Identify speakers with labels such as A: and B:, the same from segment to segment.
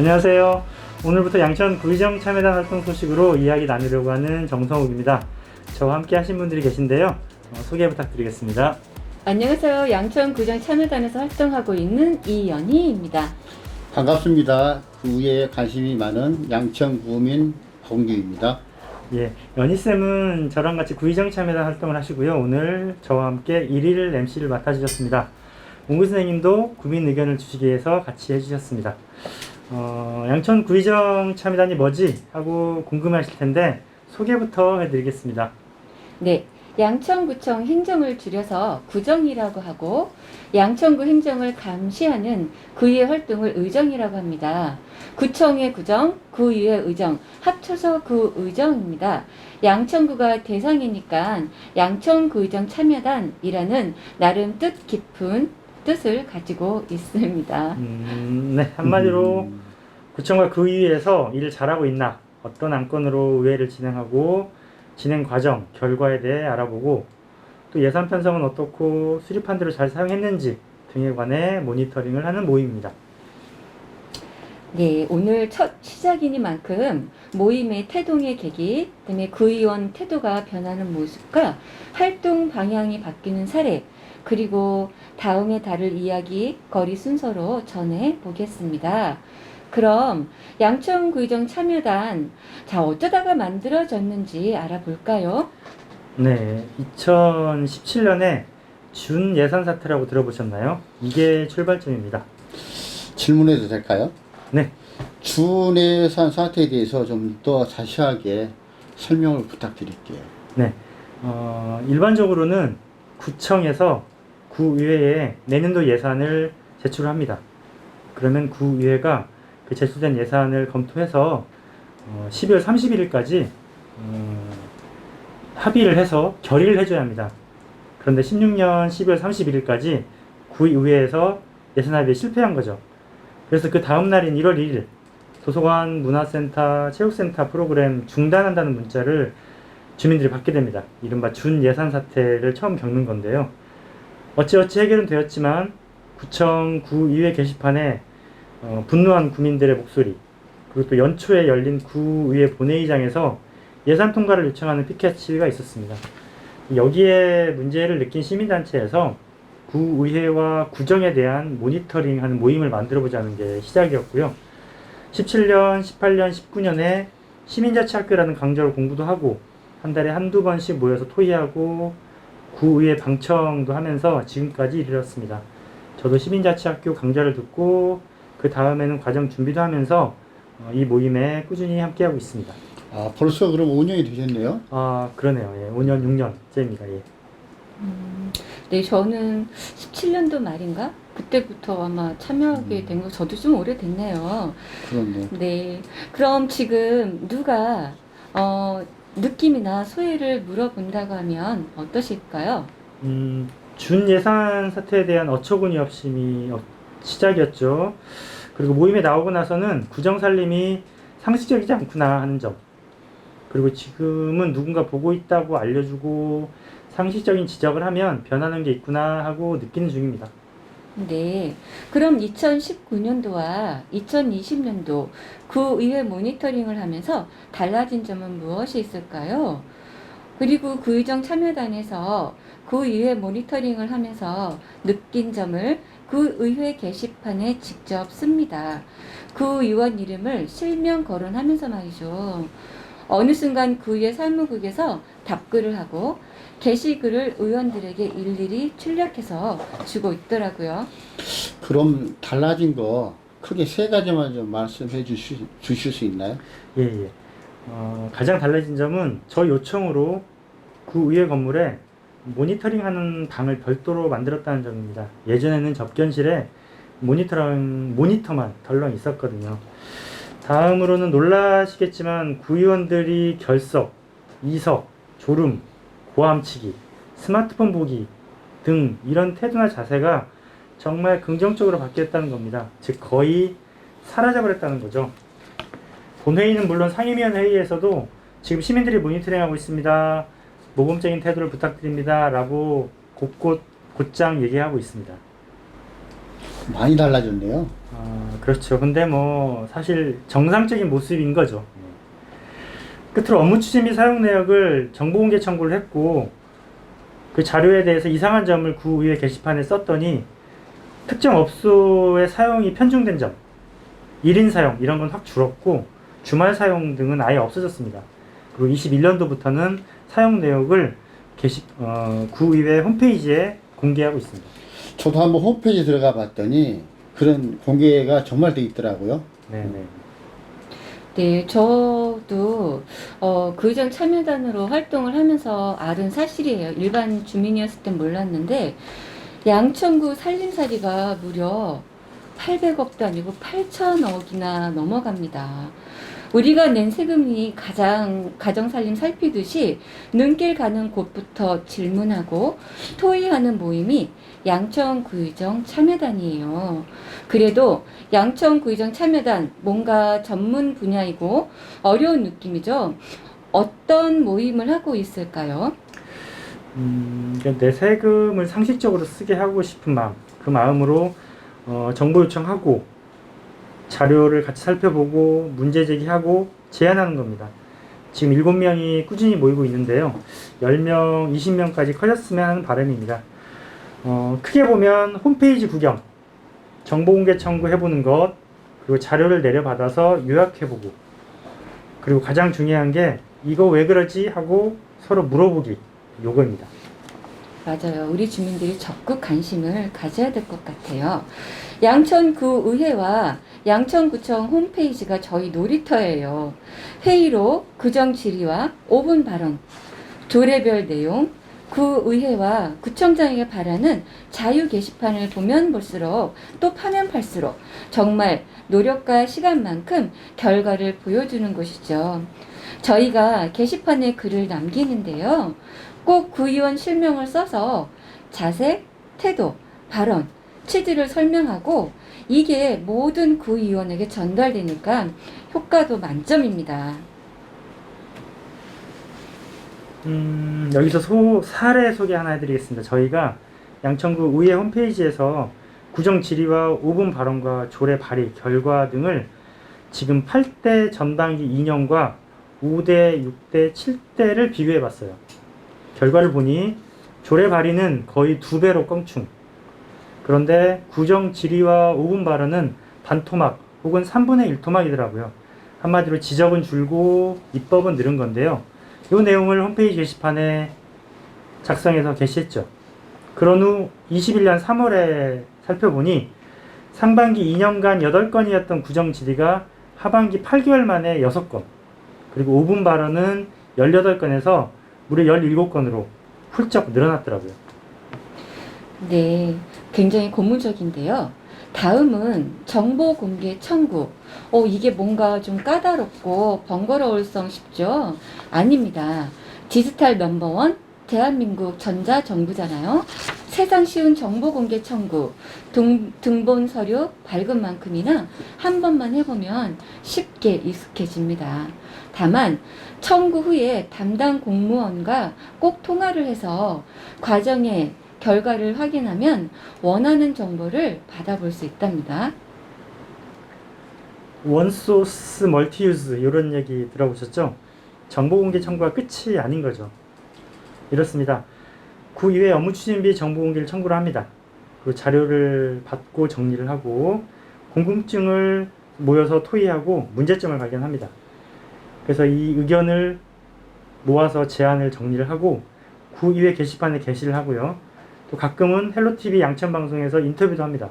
A: 안녕하세요. 오늘부터 양천 구의정 참여단 활동 소식으로 이야기 나누려고 하는 정성욱입니다. 저와 함께 하신 분들이 계신데요. 어, 소개 부탁드리겠습니다.
B: 안녕하세요. 양천 구정 참여단에서 활동하고 있는 이연희입니다.
C: 반갑습니다. 구에 관심이 많은 양천 구민 홍규입니다.
A: 예, 연희쌤은 저랑 같이 구의정 참여단 활동을 하시고요. 오늘 저와 함께 1일 MC를 맡아주셨습니다. 옹구 선생님도 구민 의견을 주시기 위해서 같이 해주셨습니다. 어, 양천 구의정 참여단이 뭐지? 하고 궁금하실 텐데 소개부터 해드리겠습니다.
B: 네. 양천구청 행정을 줄여서 구정이라고 하고 양천구 행정을 감시하는 구의회 활동을 의정이라고 합니다. 구청의 구정, 구의회 의정, 합쳐서 구의정입니다. 양천구가 대상이니까 양천구의정 참여단이라는 나름 뜻 깊은 뜻을 가지고 있습니다.
A: 음, 네, 한마디로
C: 음,
A: 구청과 그 의회에서 일을 잘하고 있나, 어떤 안건으로 의회를 진행하고 진행 과정, 결과에 대해 알아보고 또 예산 편성은 어떻고 수립한 대로 잘 사용했는지 등에 관해 모니터링을 하는 모임입니다.
B: 네, 오늘 첫 시작이니만큼 모임의 태동의 계기, 그다음에 구의원 태도가 변하는 모습과 활동 방향이 바뀌는 사례, 그리고 다음에 다룰 이야기 거리 순서로 전해 보겠습니다. 그럼 양천구의정 참여단 자 어쩌다가 만들어졌는지 알아볼까요?
A: 네, 2017년에 준 예산 사태라고 들어보셨나요? 이게 출발점입니다.
C: 질문해도 될까요?
A: 네,
C: 준예산 사태에 대해서 좀 더 자세하게 설명을 부탁드릴게요.
A: 네. 어, 일반적으로는 구청에서 구의회에 내년도 예산을 제출합니다. 그러면 구의회가 그 제출된 예산을 검토해서 어, 12월 31일까지 어, 합의를 해서 결의를 해줘야 합니다. 그런데 16년 12월 31일까지 구의회에서 예산 합의에 실패한 거죠. 그래서 그 다음 날인 1월 1일 도서관, 문화센터, 체육센터 프로그램 중단한다는 문자를 주민들이 받게 됩니다. 이른바 준 예산 사태를 처음 겪는 건데요. 어찌어찌 해결은 되었지만 구청 구 의회 게시판에 어, 분노한 구민들의 목소리 그리고 또 연초에 열린 구의회 본회의장에서 예산 통과를 요청하는 피켓 시위가 있었습니다. 여기에 문제를 느낀 시민단체에서 구의회와 구정에 대한 모니터링하는 모임을 만들어보자는 게 시작이었고요. 17년, 18년, 19년에 시민자치학교라는 강좌로 공부도 하고 한 달에 한두 번씩 모여서 토의하고 구의회 방청도 하면서 지금까지 이르렀습니다. 저도 시민자치학교 강좌를 듣고 그 다음에는 과정 준비도 하면서 어, 이 모임에 꾸준히 함께하고 있습니다.
C: 아, 벌써 그럼 5년이 되셨네요?
A: 아 그러네요. 예, 5년, 6년째입니다. 예.
B: 네, 저는 17년도 말인가? 그때부터 아마 참여하게 된 거 저도 좀 오래됐네요.
C: 그렇네.
B: 네. 그럼 지금 누가 어, 느낌이나 소회를 물어본다고 하면 어떠실까요?
A: 음, 준 예산 사태에 대한 어처구니 없음이 어- 시작이었죠. 그리고 모임에 나오고 나서는 구정살림이 상식적이지 않구나 하는 점. 그리고 지금은 누군가 보고 있다고 알려주고 상식적인 지적을 하면 변하는 게 있구나 하고 느끼는 중입니다.
B: 네. 그럼 2019년도와 2020년도 구의회 모니터링을 하면서 달라진 점은 무엇이 있을까요? 그리고 구의정 참여단에서 구의회 모니터링을 하면서 느낀 점을 구의회 게시판에 직접 씁니다. 구의원 이름을 실명 거론하면서 말이죠. 어느 순간 구의회 사무국에서 답글을 하고 게시글을 의원들에게 일일이 출력해서 주고 있더라고요.
C: 그럼 달라진 거 크게 세 가지만 좀 말씀해 주실, 주실 수 있나요?
A: 예, 예. 어, 가장 달라진 점은 저희 요청으로 구의회 건물에 모니터링하는 방을 별도로 만들었다는 점입니다. 예전에는 접견실에 모니터랑 모니터만 덜렁 있었거든요. 다음으로는 놀라시겠지만 구의원들이 결석, 이석, 졸음, 고함치기, 스마트폰 보기 등 이런 태도나 자세가 정말 긍정적으로 바뀌었다는 겁니다. 즉 거의 사라져버렸다는 거죠. 본회의는 물론 상임위원 회의에서도 지금 시민들이 모니터링하고 있습니다. 모범적인 태도를 부탁드립니다. 라고 곳곳 곧장 얘기하고 있습니다.
C: 많이 달라졌네요.
A: 아, 그렇죠. 근데 뭐 사실 정상적인 모습인 거죠. 끝으로 업무 추진 및 사용 내역을 정보공개 청구를 했고 그 자료에 대해서 이상한 점을 구의회 게시판에 썼더니 특정 업소의 사용이 편중된 점, 1인 사용 이런 건 확 줄었고 주말 사용 등은 아예 없어졌습니다. 그리고 21년도부터는 사용 내역을 게시, 어, 구의회 홈페이지에 공개하고 있습니다.
C: 저도 한번 홈페이지 들어가 봤더니 그런 공개가 정말 돼 있더라고요.
A: 네네.
B: 네, 저도 어, 그의정 참여단으로 활동을 하면서 알은 사실이에요. 일반 주민이었을 땐 몰랐는데 양천구 살림살이가 무려 800억도 아니고 8천억이나 넘어갑니다. 우리가 낸 세금이 가장 가정살림 살피듯이 눈길 가는 곳부터 질문하고 토의하는 모임이 양천구의정 참여단이에요. 그래도 양천구의정 참여단 뭔가 전문 분야이고 어려운 느낌이죠. 어떤 모임을 하고 있을까요?
A: 음, 내 세금을 상식적으로 쓰게 하고 싶은 마음, 그 마음으로 어, 정보 요청하고 자료를 같이 살펴보고 문제 제기하고 제안하는 겁니다. 지금 7명이 꾸준히 모이고 있는데요. 10명, 20명까지 커졌으면 하는 바람입니다. 어, 크게 보면 홈페이지 구경, 정보 공개 청구해보는 것, 그리고 자료를 내려받아서 요약해보고, 그리고 가장 중요한 게 이거 왜 그러지 하고 서로 물어보기, 요거입니다.
B: 맞아요. 우리 주민들이 적극 관심을 가져야 될 것 같아요. 양천구 의회와 양천구청 홈페이지가 저희 놀이터예요. 회의로 구정 질의와 5분 발언, 조례별 내용, 구 의회와 구청장에게 바라는 자유 게시판을 보면 볼수록 또 파면 팔수록 정말 노력과 시간만큼 결과를 보여주는 곳이죠. 저희가 게시판에 글을 남기는데요. 꼭 구의원 실명을 써서 자세, 태도, 발언, 취지를 설명하고 이게 모든 구의원에게 전달되니까 효과도 만점입니다.
A: 음, 여기서 소, 사례 소개 하나 해드리겠습니다. 저희가 양천구 의회 홈페이지에서 구정 질의와 5분 발언과 조례 발의 결과 등을 지금 8대 전당기 2년과 5대, 6대, 7대를 비교해 봤어요. 결과를 보니 조례 발의는 거의 두 배로 껑충. 그런데 구정 질의와 5분 발언은 반토막 혹은 3분의 1 토막이더라고요. 한마디로 지적은 줄고 입법은 늘은 건데요. 이 내용을 홈페이지 게시판에 작성해서 게시했죠. 그런 후 21년 3월에 살펴보니 상반기 2년간 8건이었던 구정 질의가 하반기 8개월 만에 6건, 그리고 5분 발언은 18건에서 무려 17건으로 훌쩍 늘어났더라고요.
B: 네, 굉장히 고무적인데요. 다음은 정보 공개 청구. 어, 이게 뭔가 좀 까다롭고 번거로울성 싶죠? 아닙니다. 디지털 넘버원 대한민국 전자정부잖아요. 세상 쉬운 정보 공개 청구. 등, 등본 서류 밝은 만큼이나 한 번만 해보면 쉽게 익숙해집니다. 다만 청구 후에 담당 공무원과 꼭 통화를 해서 과정에 결과를 확인하면 원하는 정보를 받아볼 수 있답니다.
A: 원소스 멀티유즈 이런 얘기 들어보셨죠? 정보 공개 청구가 끝이 아닌 거죠. 이렇습니다. 구 이외 업무 추진비 정보 공개를 청구를 합니다. 그리고 자료를 받고 정리를 하고 궁금증을 모여서 토의하고 문제점을 발견합니다. 그래서 이 의견을 모아서 제안을 정리를 하고 구 이외 게시판에 게시를 하고요. 또 가끔은 헬로티비 양천 방송에서 인터뷰도 합니다.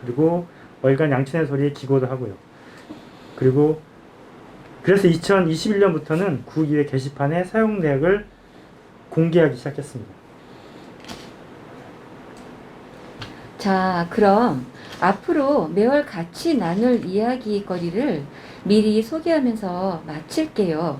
A: 그리고 월간 양천의 소리에 기고도 하고요. 그리고 그래서 2021년부터는 구기회 게시판에 사용 내역을 공개하기 시작했습니다.
B: 자, 그럼 앞으로 매월 같이 나눌 이야기거리를 미리 소개하면서 마칠게요.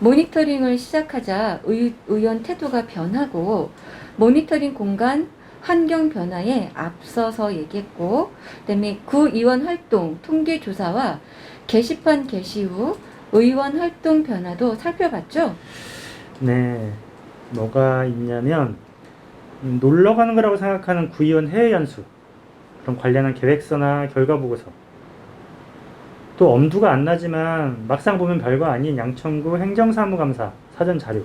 B: 모니터링을 시작하자 의, 의원 태도가 변하고 모니터링 공간 환경 변화에 앞서서 얘기했고 그다음에 구의원 활동 통계 조사와 게시판 게시 후 의원 활동 변화도 살펴봤죠.
A: 네, 뭐가 있냐면 음, 놀러 가는 거라고 생각하는 구의원 해외 연수 그런 관련한 계획서나 결과 보고서 또 엄두가 안 나지만 막상 보면 별거 아닌 양천구 행정사무감사 사전 자료.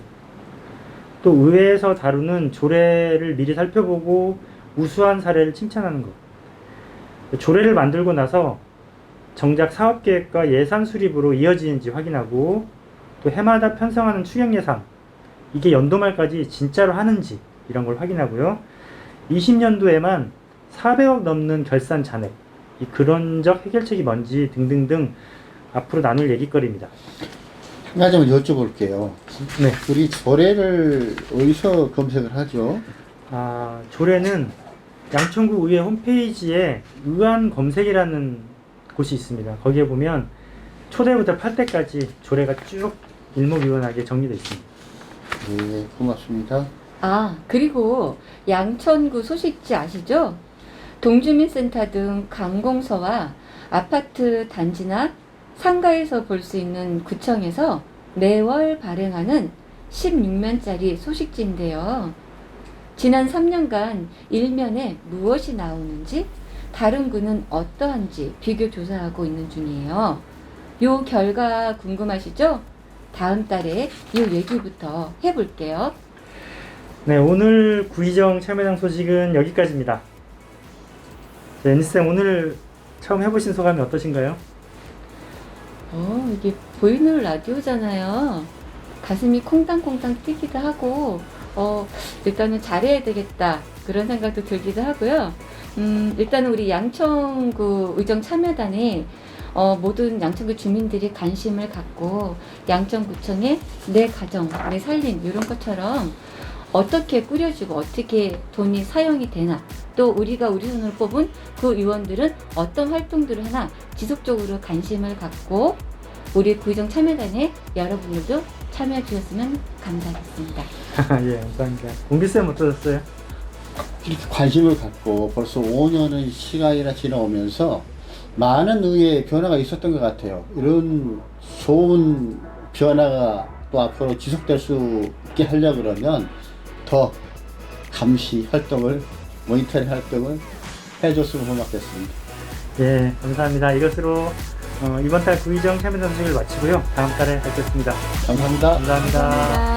A: 또 의회에서 다루는 조례를 미리 살펴보고 우수한 사례를 칭찬하는 것. 조례를 만들고 나서 정작 사업계획과 예산 수립으로 이어지는지 확인하고 또 해마다 편성하는 추경 예산. 이게 연도 말까지 진짜로 하는지 이런 걸 확인하고요. 20년도에만 400억 넘는 결산 잔액, 이 근원적 해결책이 뭔지 등등등 앞으로 나눌 얘기거리입니다.
C: 한 가지만 여쭤볼게요.
A: 네.
C: 우리 조례를 어디서 검색을 하죠?
A: 아, 조례는 양천구 의회 홈페이지에 의안 검색이라는 곳이 있습니다. 거기에 보면 초대부터 8대까지 조례가 쭉 일목요연하게 정리되어 있습니다.
C: 네, 고맙습니다.
B: 아, 그리고 양천구 소식지 아시죠? 동주민센터 등 관공서와 아파트 단지나 상가에서 볼 수 있는 구청에서 매월 발행하는 16면짜리 소식지인데요. 지난 3년간 일면에 무엇이 나오는지, 다른 구는 어떠한지 비교 조사하고 있는 중이에요. 요 결과 궁금하시죠? 다음 달에 이 얘기부터 해볼게요.
A: 네, 오늘 구의정 참여당 소식은 여기까지입니다. 네, 애니쌤 오늘 처음 해보신 소감이 어떠신가요?
B: 어, 이게 보이는 라디오잖아요. 가슴이 콩당콩당 뛰기도 하고, 어, 일단은 잘해야 되겠다. 그런 생각도 들기도 하고요. 음, 일단은 우리 양천구 의정 참여단에 어, 모든 양천구 주민들이 관심을 갖고 양천구청의 내 가정, 내 살림, 이런 것처럼 어떻게 꾸려지고 어떻게 돈이 사용이 되나 또 우리가 우리 손으로 뽑은 그 의원들은 어떤 활동들을 하나 지속적으로 관심을 갖고 우리 구의정 참여단에 여러분들도 참여해 주셨으면 감사하겠습니다.
A: 예, 감사합니다. 공기쌤 어떠셨어요?
C: 이렇게 관심을 갖고 벌써 5년의 시간이나 지나오면서 많은 의의 변화가 있었던 것 같아요. 이런 좋은 변화가 또 앞으로 지속될 수 있게 하려고 그러면 더 감시 활동을, 모니터링 활동을 해줬으면 고맙겠습니다.
A: 예, 감사합니다. 이것으로 어, 이번 달 구의정 참여당 소식을 마치고요. 다음 달에 뵙겠습니다.
C: 감사합니다.
A: 감사합니다.
B: 감사합니다.